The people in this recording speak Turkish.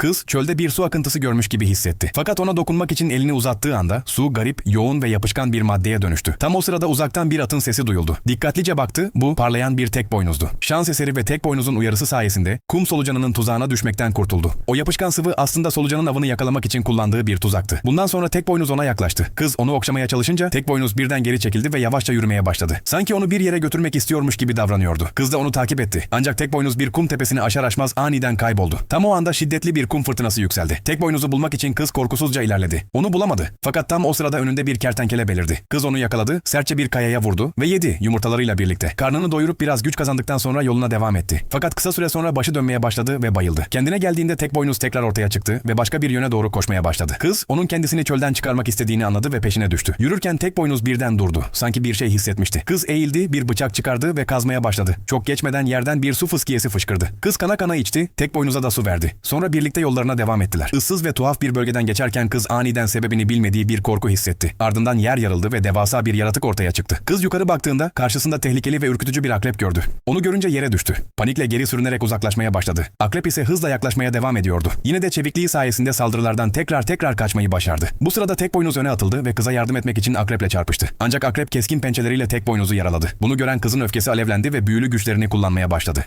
Kız çölde bir su akıntısı görmüş gibi hissetti. Fakat ona dokunmak için elini uzattığı anda su garip, yoğun ve yapışkan bir maddeye dönüştü. Tam o sırada uzaktan bir atın sesi duyuldu. Dikkatlice baktı, bu parlayan bir tek boynuzdu. Şans eseri ve tek boynuzun uyarısı sayesinde kum solucanının tuzağına düşmekten kurtuldu. O yapışkan sıvı aslında solucanın avını yakalamak için kullandığı bir tuzaktı. Bundan sonra tek boynuz ona yaklaştı. Kız onu okşamaya çalışınca tek boynuz birden geri çekildi ve yavaşça yürümeye başladı. Sanki onu bir yere götürmek istiyormuş gibi davranıyordu. Kız da onu takip etti. Ancak tek boynuz bir kum tepesini aşar aşmaz aniden kayboldu. Tam o anda şiddetli bir kum fırtınası yükseldi. Tek boynuzu bulmak için kız korkusuzca ilerledi. Onu bulamadı. Fakat tam o sırada önünde bir kertenkele belirdi. Kız onu yakaladı, sertçe bir kayaya vurdu ve yedi yumurtalarıyla birlikte. Karnını doyurup biraz güç kazandıktan sonra yoluna devam etti. Fakat kısa süre sonra başı dönmeye başladı ve bayıldı. Kendine geldiğinde tek boynuz tekrar ortaya çıktı ve başka bir yöne doğru koşmaya başladı. Kız onun kendisini çölden çıkarmak istediğini anladı ve peşine düştü. Yürürken tek boynuz birden durdu. Sanki bir şey hissetmişti. Kız eğildi, bir bıçak çıkardı ve kazmaya başladı. Çok geçmeden yerden bir su fıskiyesi fışkırdı. Kız kana kana içti, tek boynuza da su verdi. Sonra birlikte yollarına devam ettiler. Issız ve tuhaf bir bölgeden geçerken kız aniden sebebini bilmediği bir korku hissetti. Ardından yer yarıldı ve devasa bir yaratık ortaya çıktı. Kız yukarı baktığında karşısında tehlikeli ve ürkütücü bir akrep gördü. Onu görünce yere düştü. Panikle geri sürünerek uzaklaşmaya başladı. Akrep ise hızla yaklaşmaya devam ediyordu. Yine de çevikliği sayesinde saldırılardan tekrar tekrar kaçmayı başardı. Bu sırada tek boynuz öne atıldı ve kıza yardım etmek için akreple çarpıştı. Ancak akrep keskin pençeleriyle tek boynuzu yaraladı. Bunu gören kızın öfkesi alevlendi ve büyülü güçlerini kullanmaya başladı.